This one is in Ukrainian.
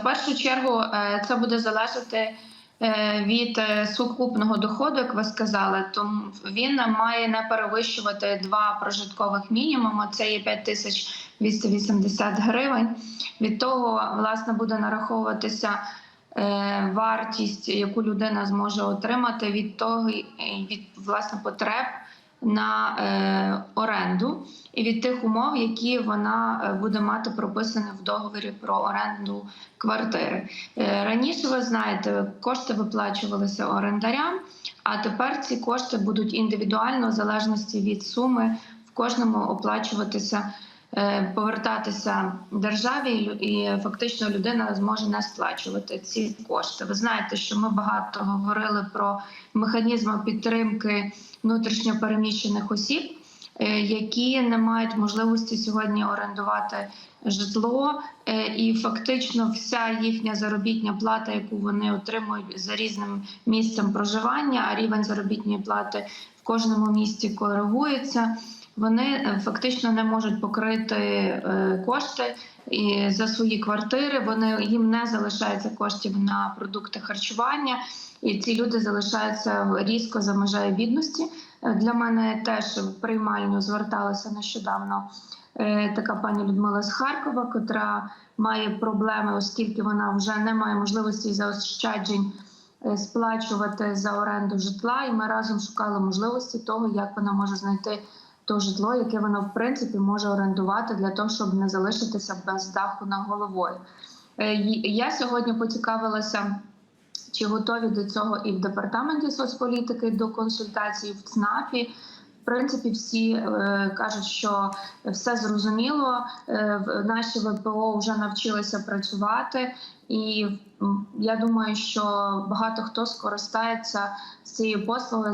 В першу чергу е, це буде залежати е, від е, сукупного доходу, як ви сказали. Тому він має не перевищувати два прожиткових мінімуми. Це є 5280 гривень. Від того власне буде нараховуватися. Вартість, яку людина зможе отримати від того від власне потреб на е, оренду і від тих умов, які вона е, буде мати прописані в договорі про оренду квартири. Е, Раніше ви знаєте, кошти виплачувалися орендарям, а тепер ці кошти будуть індивідуально в залежності від суми в кожному оплачуватися. Е, Повертатися державі і фактично людина зможе не сплачувати ці кошти. Ви знаєте, що ми багато говорили про механізми підтримки внутрішньопереміщених осіб, е, які не мають можливості сьогодні орендувати житло, е, і фактично вся їхня заробітня плата, яку вони отримують за різним місцем проживання, а рівень заробітної плати в кожному місті коригується. Вони е, фактично не можуть покрити е, кошти і за свої квартири. Вони їм не залишається коштів на продукти харчування, і ці люди залишаються різко за межею бідності. Е, Для мене теж в приймальню зверталася нещодавно така пані Людмила з Харкова, котра має проблеми, оскільки вона вже не має можливості заощаджень сплачувати за оренду житла. І ми разом шукали можливості того, як вона може знайти то житло, яке вона в принципі може орендувати для того, щоб не залишитися без даху над головою. Е, Я сьогодні поцікавилася. Чи готові до цього і в департаменті соцполітики до консультацій в ЦНАПі? В принципі, всі е, кажуть, що все зрозуміло. Е, наші ВПО вже навчилися працювати, і я думаю, що багато хто скористається з цією послугою.